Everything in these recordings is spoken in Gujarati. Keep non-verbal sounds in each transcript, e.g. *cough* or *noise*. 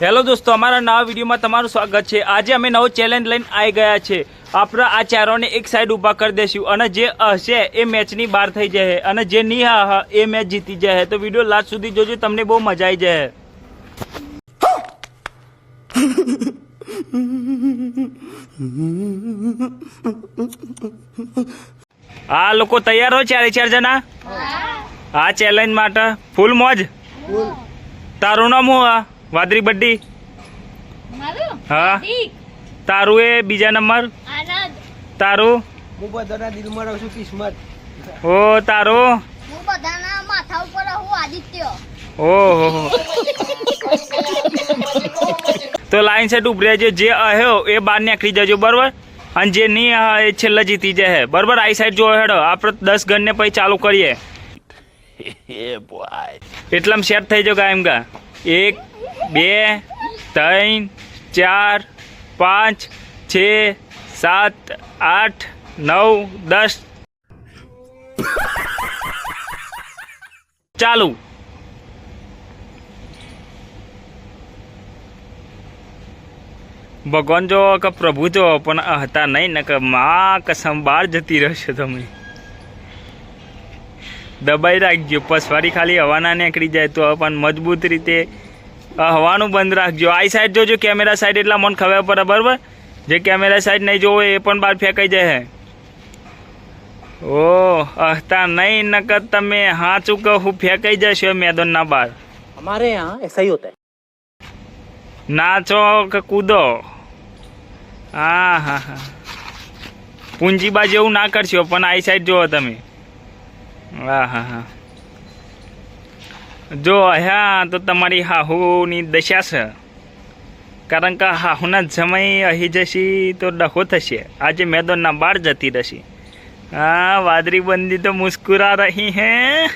હેલો દોસ્તો અમારા નવા વિડીયોમાં તમારું સ્વાગત છે. આજે અમે નવો ચેલેન્જ લઈને આવી ગયા છે. આપણે આ ચારોને એક સાઈડ ઊભા કરી દઈશું અને જે હશે એ મેચની બહાર થઈ જશે અને જે નહીં હા એ મેચ જીતી જાય તો વીડિયો લાસ્ટ સુધી જોજો તમને બહુ મજા આવી જશે. આ લોકો તૈયાર હો ચારે ચાર જણા? આ ચેલેન્જ માટે ફૂલ મોજ? તારું નામ હું? આ વાદરી બડ્ડી? હા. તારું એ બીજા નંબર? તારું? હું બધાના દિલમાં રહું છું કિસ્મત. ઓ તારું? હું બધાના માથા ઉપર હું આદિત્ય. ઓહો. તો લાઈન સેટ ઊભી રહેજો જે અહ્યો એ બહાર નીકળી જજો બરોબર? અને જે નહીં એ છેલ્લે જીતી જાય બરોબર? આઈ સાઈડ જો હેડો આપણે દસ ગણને પછી ચાલુ કરીએ. *laughs* એટલામાં સેટ થઈ જાવ કાયમ કા એક બે, ત્રણ, ચાર, પાંચ, છ, સાત, આઠ, નવ, દસ. ચાલુ. ભગવાન જો કે પ્રભુ જો, પણ હતા નહીં ને કે માં કસમ બહાર જતી રહેશે તમે. દબાઈ રાખજો. પસવારી ખાલી હવાના નીકળી જાય તો પણ મજબૂત રીતે હવાનું બંધ રાખજો. આ સાઈડ જોજો કેમેરા સાઈડ એટલા મને ખબર પડે બરાબર? જે કેમેરા સાઈડ નહીં જોવે એ પણ બહાર ફેંકાઈ જાય ઓ અહતા નહીં નકર તમે હાચું કહું ફેંકાઈ જશો મેદાનના બહાર. અમારે યહાં હોતા નાચો કે કૂદો? હા હા. હા પૂંજીબા જેવું ના કરશો પણ આઈ સાઈડ જોવો તમે. હા હા હા. જો અહીંયા તો તમારી હાહુની દશા છે. કારણ કે હાહુના જમાઈ અહીં જશે તો ડખો થશે. આજે મેદાનના બહાર જતી રહેશે. હા વાદરી બંદી તો મુસ્કુરા રહી હે.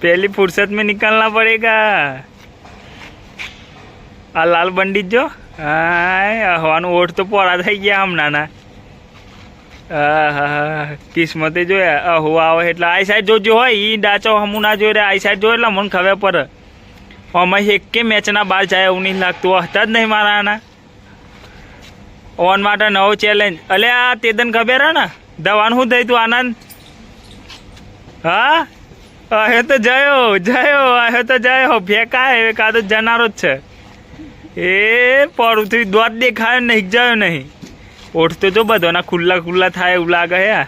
પહેલી ફુરસત મેં નિકાલના પડેગા. આ લાલ બંડી જો. હા, હવાનું ઓઠ તો પોરા થઈ ગયા હમણાં ના કિસ્મતે જોયા. અહુ આવે એટલે આ સાઈડ જોજો હોય ઈ ડાચો હમું ના જોઈ રહ્યા આ સાઈડ જો એટલે મને ખબર પડે. અમે એકે મેચના બહાર જાય એવું નહીં લાગતું હતા જ નહીં મારા આના. ઓન માટે નવો ચેલેન્જ અલે, આ તેદન ખબર હે ને? દવાનું શું થયું તું આનંદ? હા? અહે તો જયો જયો, અહે તો જયો. ફેંકાય કાં તો જનારો જ છે. એ, પડું દોત દેખાયો નહીં, જાયો નહીં. ઓઠ તો જો બધાના ખુલ્લા ખુલ્લા થાય એવું લાગે હે.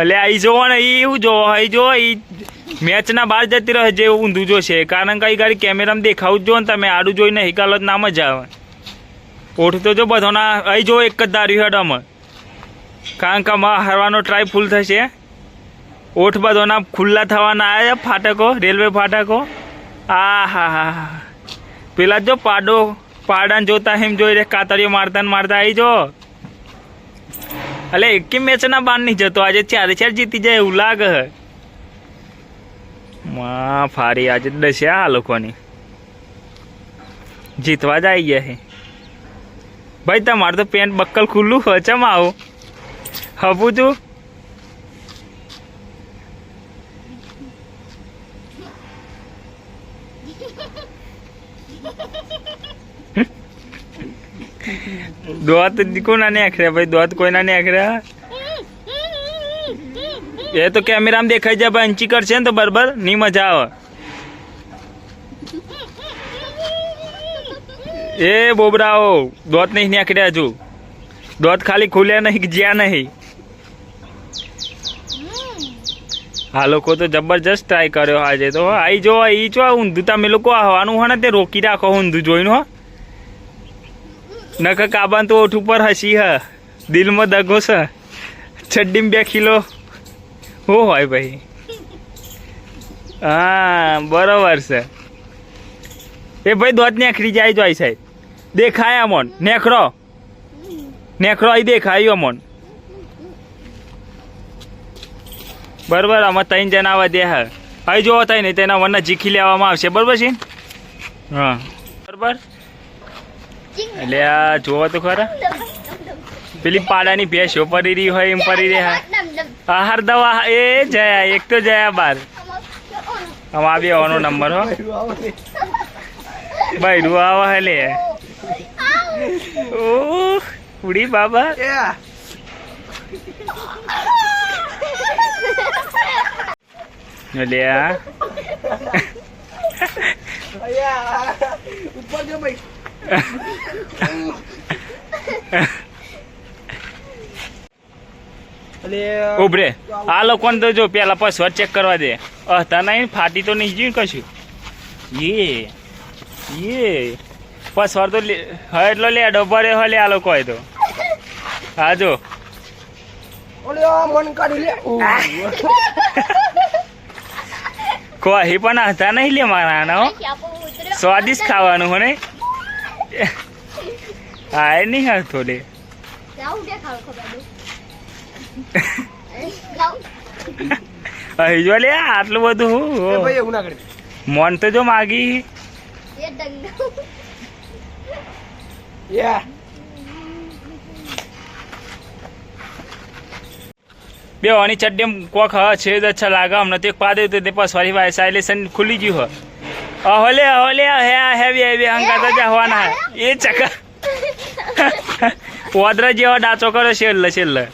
એટલે આઈ જોવો ને, ઈ એવું જોવો અહીં જો ઈ મેચના બહાર જતી રહે જે ઊંધું જોશે. કારણ કે અહીં ગાડી કેમેરામાં દેખાવું જ જો ને તમે, આડું જોઈને હિકાલો ના મજા આવે. ઓઠ તો જો બધાના અહીં જો એક જ દાર્યું હેડમાં કારણ કે અમારા હરવાનો ટ્રાય ફૂલ થશે. ઓઠ બધોના ખુલ્લા થવાના આવ્યા ફાટકો, રેલવે ફાટકો. આ હા હા પેલા જો પાડો પાડાને જોતા એમ જોઈ રે, કાતરીઓ મારતા મારતા આવી જો. અલે, એકી મેચના બાર નહીં જતો, આજે ચારે ચાર જીતી જાય એવું લાગે માં, ફારી આજે દસ્યા આ લોકોની. જીતવા જ આવી ગયા હે. ભાઈ, તમારે તો પેન્ટ બક્કલ ખુલ્લું હોય ચમ આવો? હપું છું દોત કોના ને આખર્યા ભાઈ? દોત કોઈના ને આખર્યા એ તો કેમેરામાં દેખાઈ જાય ભાઈ, અંચી કરશે ને તો બરાબર, ની મજા આવે. એ બોબરાઓ, દોત નહીં નીકળ્યા હજુ. દોત ખાલી ખુલ્યા નહીં, જ્યાં નહીં. આ લોકો તો જબરજસ્ત ટ્રાય કર્યો આજે તો. આઈ જો ઈ જો ઊંધું તમે લોકો આવવાનું હોય ને, તે રોકી રાખો ઊંધું જોઈને હો. નક કાબાન તો ઓઠ ઉપર હસી હ. દિલમાં દગો છે છડ્ડીમ બે કિલો. હો હોય ભાઈ. હા, બરોબર છે. એ ભાઈ દોત નેખડી જાય જોઈ સાહેબ. દેખાય અમોન. નેખરો. નેખરો અહીં દેખાય અમોન. બરોબર, આમાં ત્રણ જણા આવા દે હા. અહીં જોવો થાય ને તેના વનના જીખી લેવામાં આવશે. બરોબર છે? હા. બરોબર? એટલે આ જોવો તો ખરા. પેલી પાડાની ભેંસો પડી રહી હોય એમ પડી રહી, હા. આહાર દવા એ જયા, એક તો જયા બાર. આમ આવી આવવાનો નંબર, હો. ભાઈ આવા હે ઓહ ઉડી બાબા. લે આ. ઉપર જો ભાઈ. ઉભરે. આ લોકોને તો જો પેલા પાસવર્ડ ચેક કરવા દે. હતા નહીં ફાટી તો નહીં જોયું કશું. યે યે પાસવર્ડ તો લે હા એટલો લે ડબ્બા રે લે આ લોકો હોય તો. હા જો. કોઈ પણ હતા નહીં લે મારા હો સ્વાદિષ્ટ ખાવાનું હો એ નહીં હાથો લે. જાઉં કે ખાવ ખબર દઉં *laughs* જાઉં. અહીં જો લે આટલું બધું હું ભાઈ એવું ના કરી. મોન તો જો માગી. એ ડંગા યા. બે વાની ચડ્ડી કોક હ છે જ અચ્છા લાગે હમણાં તે પા દે તે પાસ ફરી વાય સાયલેશન ખુલી ગયું હ. અહલે અહલે હે હે બે બે હંકા તો જવાના. એ ચકા પોદરા *laughs* જેવો ડાચો કરે છેલ્લે છેલ્લે.